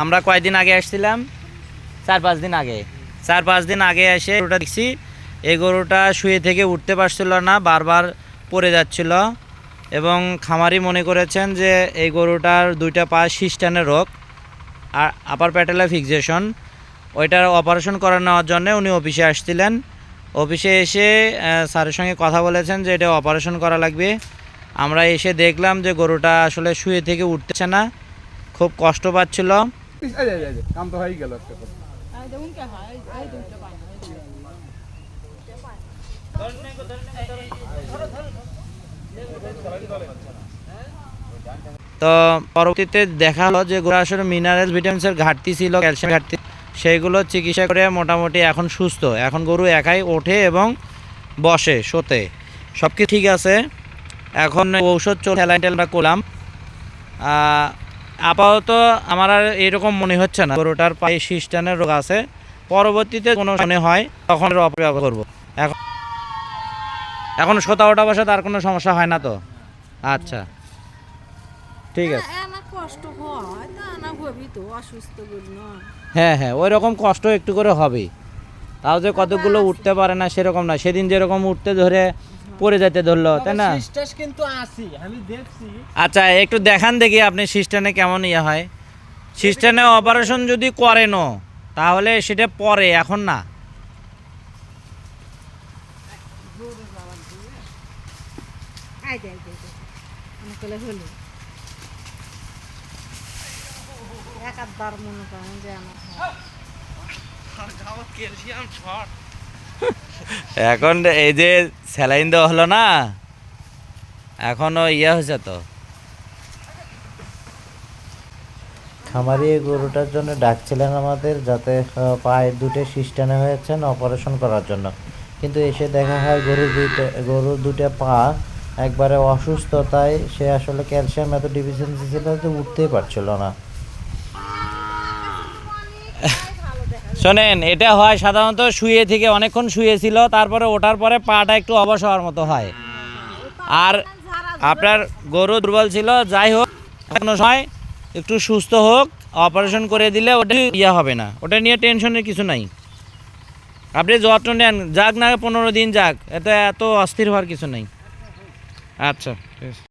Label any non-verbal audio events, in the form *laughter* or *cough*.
আমরা কয়দিন আগে আসছিলাম? চার পাঁচ দিন আগে। চার পাঁচ দিন আগে এসে গরুটা দেখছি। এই গরুটা শুয়ে থেকে উঠতে পারছিল না বারবার পড়ে যাচ্ছিল। এবং খামারি মনে করেছেন যে এই গরুটার দুইটা পা সিস্টানের রোগ আর আপার প্যাটেলা ফিক্সেশন ওইটার অপারেশন করানোর জন্য উনি অফিসে আসছিলেন। অফিসে এসে স্যারের সঙ্গে কথা বলেছেন যে এটা অপারেশন করা লাগবে। আমরা এসে দেখলাম যে গরুটা আসলে শুয়ে থেকে উঠতেছে না খুব কষ্ট পাচ্ছিল। তো পরবর্তীতে দেখা হলো যে গরু আসলে মিনারেল ভিটামিনসের ঘাটতি ছিল ক্যালসিয়াম ঘাটতি, সেইগুলো চিকিৎসা করে মোটামুটি এখন সুস্থ। এখন গরু একাই ওঠে এবং বসে, শোতে। সব কিছু ঠিক আছে। এখন ঔষধ চল টেলাইন করলাম। আপাতত আমার আর এরকম মনে হচ্ছে না। গরুটার পায়ে সিস্টানের রোগ আছে। পরবর্তীতে কোনো মনে হয় তখন অপেক্ষা করব। এখন এখন শোতা ওঠা বসা তার কোনো সমস্যা হয় না তো। আচ্ছা। ঠিক আছে। হয় হবি হ্যাঁ হ্যাঁ ওই রকম কষ্ট একটু করে হবেই। তাও যে কতগুলো উঠতে পারে না সেরকম না। সেদিন যেরকম উঠতে ধরে পড়ে যেতে ধরলো তাই না? কিন্তু আমি দেখছি। আচ্ছা একটু দেখান দেখি আপনি সিস্টেমে কেমন ইয়ে হয়। সিস্টেমে অপারেশন যদি করেনও তাহলে সেটা পরে এখন না? মনে করেন যে আমার এখন এই যে স্যালাইন দেওয়া হলো না। এখনও ইয়ে হয়েছে তো। খামারি এই গরুটার জন্য ডাকছিলেন আমাদের যাতে পায়ের দুটো সিস্টেনে হয়েছেন অপারেশন করার জন্য। কিন্তু এসে দেখা হয় গরুর দুইটা গরুর দুটো পা একবারে অসুস্থতায় সে আসলে ক্যালসিয়াম এত ডিফিসিয়েন্সি ছিল যে উঠতেই পারছিল না। *laughs* শোনেন, এটা হয় সাধারণত শুয়ে থেকে অনেকক্ষণ শুয়েছিল, তারপরে ওঠার পরে পাটা একটু অবশ হওয়ার মতো হয়। আর আপনার গরু দুর্বল ছিল, যাই হোক, কোনো সময় একটু সুস্থ হোক, অপারেশন করে দিলে ওটা ইয়ে হবে না। ওটা নিয়ে টেনশনের কিছু নাই। আপনি যত্ন নেন, যাক না পনেরো দিন যাক, এতে এত অস্থির হওয়ার কিছু নেই। আচ্ছা ঠিক